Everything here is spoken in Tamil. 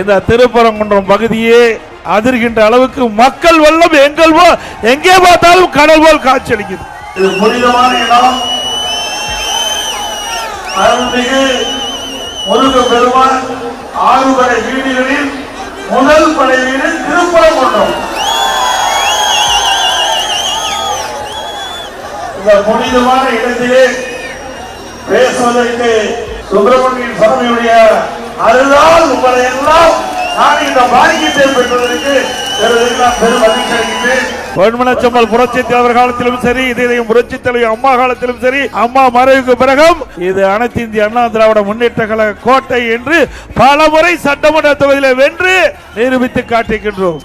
இந்த திருப்பரங்குன்றம் பகுதியே அதிர்கின்ற அளவுக்கு மக்கள் வல்லம் எங்கள் போல் எங்கே பார்த்தாலும் கடல் போல் காட்சியளிக்குது. இது புனிதமான இடம். அருள்மிகு முருக பெருமான் வீடுகளில் முதல் படை வீடு திருப்பரங்குன்றம். இந்த புனிதமான இடத்திலே பேசுவதற்கு சுப்பிரமணியன் சுவாமியுடைய அதுதான் உங்களை எல்லாம் நான் இந்த பாக்கியத்தை பெற்றதற்கு பொன்மனச்சம்மல் புரட்சி தலைவர் காலத்திலும் சரி இதையும் புரட்சி தலைவர் அம்மா காலத்திலும் சரி அம்மா மறைவுக்கு பிறகும் இது அனைத்து இந்திய அண்ணா திராவிட முன்னேற்ற கழக கோட்டை என்று பல முறை சட்டமன்ற தொகுதியில் வென்று நிரூபித்து காட்டுகின்றோம்